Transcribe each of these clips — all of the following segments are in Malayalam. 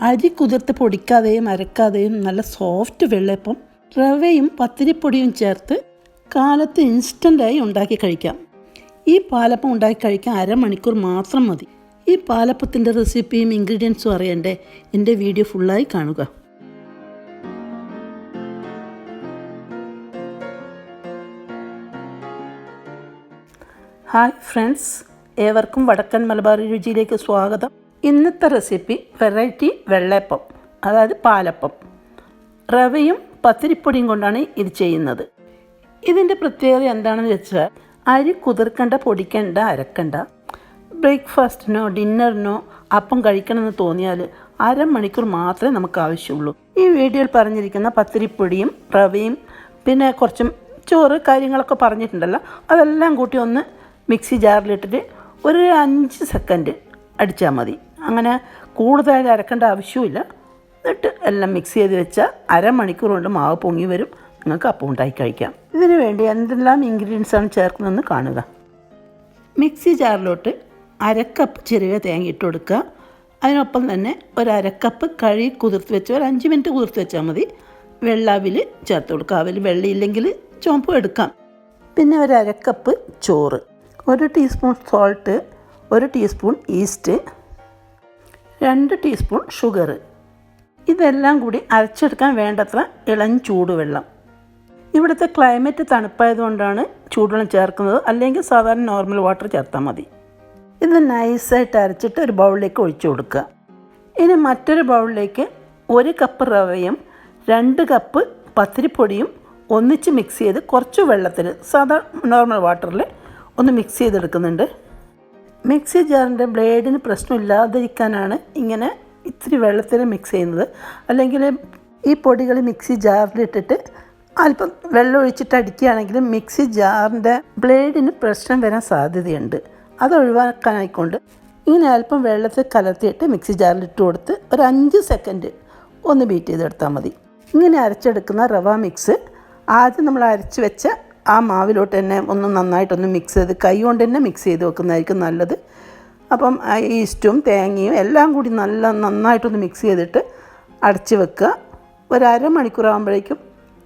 അരി കുതിർത്ത് പൊടിക്കാതെയും അരക്കാതെയും നല്ല സോഫ്റ്റ് വെള്ളയപ്പം റവയും പത്തിരിപ്പൊടിയും ചേർത്ത് കാലത്ത് ഇൻസ്റ്റന്റായി ഉണ്ടാക്കി കഴിക്കാം. ഈ പാലപ്പം ഉണ്ടാക്കി കഴിക്കാൻ അരമണിക്കൂർ മാത്രം മതി. ഈ പാലപ്പത്തിന്റെ റെസിപ്പിയും ഇൻഗ്രീഡിയൻസും അറിയണ്ടേ? എന്റെ വീഡിയോ ഫുള്ളായി കാണുക. ഹായ് ഫ്രണ്ട്സ് ഏവർക്കും വടക്കൻ മലബാർ രുചിയിലേക്ക് സ്വാഗതം. ഇന്നത്തെ റെസിപ്പി വെറൈറ്റി വെള്ളയപ്പം അതായത് പാലപ്പം. റവയും പത്തിരിപ്പൊടിയും കൊണ്ടാണ് ഇത് ചെയ്യുന്നത്. ഇതിന്റെ പ്രത്യേകത എന്താണെന്ന് വെച്ചാൽ അരി കുതിർക്കണ്ട പൊടിക്കണ്ട അരക്കണ്ട. ബ്രേക്ക്ഫാസ്റ്റിനോ ഡിന്നറിനോ അപ്പം കഴിക്കണമെന്ന് തോന്നിയാൽ അരമണിക്കൂർ മാത്രമേ നമുക്ക് ആവശ്യമുള്ളൂ. ഈ വീഡിയോയിൽ പറഞ്ഞിരിക്കുന്ന പത്തിരിപ്പൊടിയും റവയും പിന്നെ കുറച്ചും ചോറ് കാര്യങ്ങളൊക്കെ പറഞ്ഞിട്ടുണ്ടല്ലോ അതെല്ലാം കൂട്ടി ഒന്ന് മിക്സി ജാറിലിട്ടിട്ട് ഒരു അഞ്ച് സെക്കൻഡ് അടിച്ചാൽ മതി. അങ്ങനെ കൂടുതലായി അരക്കേണ്ട ആവശ്യമില്ല എന്നിട്ട് എല്ലാം മിക്സ് ചെയ്ത് വെച്ചാൽ അരമണിക്കൂർ കൊണ്ട് മാവ് പൊങ്ങി വരും. നിങ്ങൾക്ക് അപ്പം ഉണ്ടാക്കി കഴിക്കാം. ഇതിനു വേണ്ടി എന്തെല്ലാം ഇൻഗ്രീഡിയൻസാണ് ചേർക്കുന്നതെന്ന് കാണുക. മിക്സി ജാറിലോട്ട് അരക്കപ്പ് ചെറിയ തേങ്ങ ഇട്ട് കൊടുക്കുക. അതിനൊപ്പം തന്നെ ഒരു അരക്കപ്പ് കഴി കുതിർത്ത് വെച്ച് ഒരു അഞ്ച് മിനിറ്റ് കുതിർത്ത് വെച്ചാൽ മതി. വെള്ളാവിൽ ചേർത്ത് കൊടുക്കുക. അവൽ വെള്ളയില്ലെങ്കിൽ ചുവപ്പ് എടുക്കാം. പിന്നെ ഒരു അരക്കപ്പ് ചോറ്. ഒരു ടീസ്പൂൺ സോൾട്ട് ഒരു ടീസ്പൂൺ ഈസ്റ്റ് രണ്ട് ടീസ്പൂൺ ഷുഗർ ഇതെല്ലാം കൂടി അരച്ചെടുക്കാൻ വേണ്ടത്ര ഇളം ചൂടുവെള്ളം. ഇവിടുത്തെ ക്ലൈമറ്റ് തണുപ്പായതുകൊണ്ടാണ് ചൂടുവെള്ളം ചേർക്കുന്നത്. അല്ലെങ്കിൽ സാധാരണ നോർമൽ വാട്ടർ ചേർത്താൽ മതി. ഇത് നൈസായിട്ട് അരച്ചിട്ട് ഒരു ബൗളിലേക്ക് ഒഴിച്ചു കൊടുക്കുക. ഇനി മറ്റൊരു ബൗളിലേക്ക് ഒരു കപ്പ് റവയും രണ്ട് കപ്പ് പത്തിരിപ്പൊടിയും ഒന്നിച്ച് മിക്സ് ചെയ്ത് കുറച്ച് വെള്ളത്തിൽ സാധാ നോർമൽ വാട്ടറിൽ ഒന്ന് മിക്സ് ചെയ്തെടുക്കുന്നുണ്ട്. മിക്സി ജാറിന്റെ ബ്ലേഡിന് പ്രശ്നമില്ലാതിരിക്കാനാണ് ഇങ്ങനെ ഇത്തിരി വെള്ളത്തിൽ മിക്സ് ചെയ്യുന്നത്. അല്ലെങ്കിൽ ഈ പൊടികൾ മിക്സി ജാറിലിട്ടിട്ട് അല്പം വെള്ളം ഒഴിച്ചിട്ട് അടിക്കുകയാണെങ്കിൽ മിക്സി ജാറിന്റെ ബ്ലേഡിന് പ്രശ്നം വരാൻ സാധ്യതയുണ്ട്. അത് ഒഴിവാക്കാനായിക്കൊണ്ട് ഇങ്ങനെ അല്പം വെള്ളത്തിൽ കലർത്തിയിട്ട് മിക്സി ജാറിലിട്ട് കൊടുത്ത് ഒരു അഞ്ച് സെക്കൻഡ് ഒന്ന് ബീറ്റ് ചെയ്തെടുത്താൽ മതി. ഇങ്ങനെ അരച്ചെടുക്കുന്ന റവ മിക്സ് ആദ്യം നമ്മൾ അരച്ച് വെച്ച ആ മാവിലോട്ട് തന്നെ ഒന്ന് നന്നായിട്ടൊന്ന് മിക്സ് ചെയ്ത് കൈ കൊണ്ട് തന്നെ മിക്സ് ചെയ്ത് വെക്കുന്നതായിരിക്കും നല്ലത്. അപ്പം ഈസ്റ്റും തേങ്ങയും എല്ലാം കൂടി നല്ല നന്നായിട്ടൊന്ന് മിക്സ് ചെയ്തിട്ട് അടച്ച് വെക്കുക. ഒരു അരമണിക്കൂർ ആകുമ്പോഴേക്കും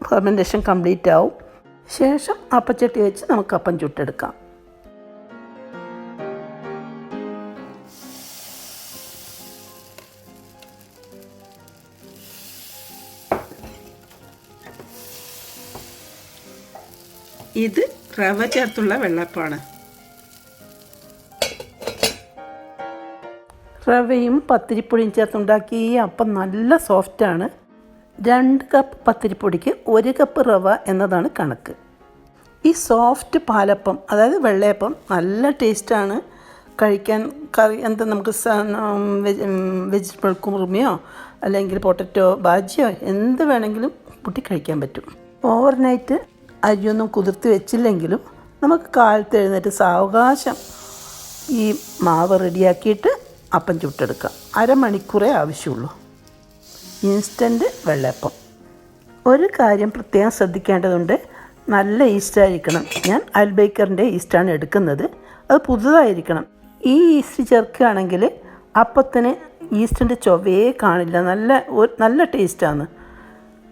ഫെർമെന്റേഷൻ കംപ്ലീറ്റ് ആവും. ശേഷം അപ്പച്ചട്ടി വെച്ച് നമുക്ക് അപ്പം ചുട്ടെടുക്കാം. ഇത് റവ ചേർത്തുള്ള വെള്ളപ്പാണ്. റവയും പത്തിരിപ്പൊടിയും ചേർത്തുണ്ടാക്കിയ ഈ അപ്പം നല്ല സോഫ്റ്റാണ് രണ്ട് കപ്പ് പത്തിരിപ്പൊടിക്ക് ഒരു കപ്പ് റവ എന്നതാണ് കണക്ക്. ഈ സോഫ്റ്റ് പാലപ്പം അതായത് വെള്ളയപ്പം നല്ല ടേസ്റ്റാണ് കഴിക്കാൻ കറി എന്താ നമുക്ക് വെജിറ്റബിൾ കുറുമയോ അല്ലെങ്കിൽ പൊട്ടറ്റോ ബാജിയോ എന്ത് വേണമെങ്കിലും കൂട്ടി കഴിക്കാൻ പറ്റും. ഓവർനൈറ്റ് അരിയൊന്നും കുതിർത്ത് വെച്ചില്ലെങ്കിലും നമുക്ക് കാലത്ത് എഴുന്നേറ്റ് സാവകാശം ഈ മാവ് റെഡിയാക്കിയിട്ട് അപ്പം ചുട്ടെടുക്കാം. അരമണിക്കൂറേ ആവശ്യമുള്ളൂ. ഇൻസ്റ്റന്റ് വെള്ളയപ്പം. ഒരു കാര്യം പ്രത്യേകം ശ്രദ്ധിക്കേണ്ടതുണ്ട്. നല്ല ഈസ്റ്റ് ആയിരിക്കണം. ഞാൻ അൽബേക്കറിന്റെ ഈസ്റ്റാണ് എടുക്കുന്നത്. അത് പുതുതായിരിക്കണം. ഈ ഈസ്റ്റ് ചേർക്കുകയാണെങ്കിൽ അപ്പത്തിന് ഈസ്റ്റിന്റെ ചൊവ്വയെ കാണില്ല. നല്ല നല്ല ടേസ്റ്റാണ്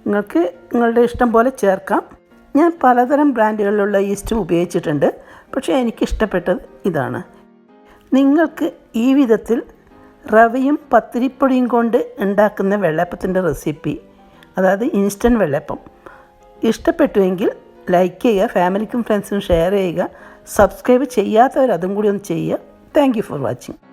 നിങ്ങൾക്ക് നിങ്ങളുടെ ഇഷ്ടം പോലെ ചേർക്കാം. ഞാൻ പലതരം ബ്രാൻഡുകളിലുള്ള ഈസ്റ്റ് ഉപയോഗിച്ചിട്ടുണ്ട്. പക്ഷേ എനിക്കിഷ്ടപ്പെട്ടത് ഇതാണ്. നിങ്ങൾക്ക് ഈ വിധത്തിൽ റവയും പത്തിരിപ്പൊടിയും കൊണ്ട് ഉണ്ടാക്കുന്ന വെള്ളപ്പത്തിന്റെ റെസിപ്പി അതായത് ഇൻസ്റ്റന്റ് വെള്ളപ്പം ഇഷ്ടപ്പെട്ടുവെങ്കിൽ ലൈക്ക് ചെയ്യുക ഫാമിലിക്കും ഫ്രണ്ട്സിനും ഷെയർ ചെയ്യുക സബ്സ്ക്രൈബ് ചെയ്യാത്തവർ അതും കൂടി ഒന്ന് ചെയ്യുക. Thank for watching.